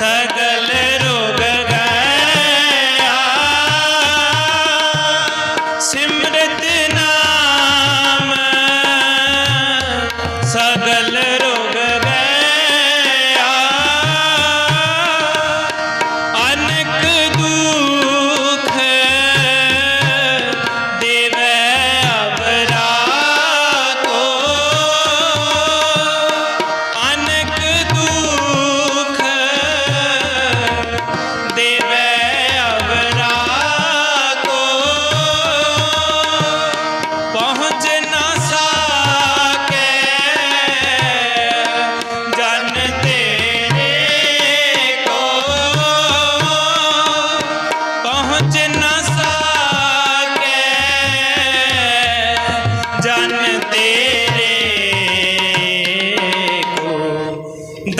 ਸਗਲ ਰੋਗ ਗਇਆ। ਨਾਮ ਸਗਲ ਰੋਗ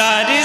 দাঁড়িয়ে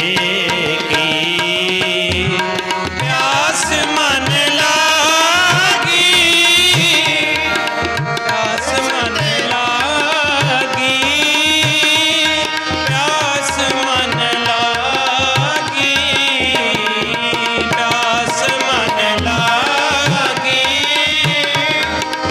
की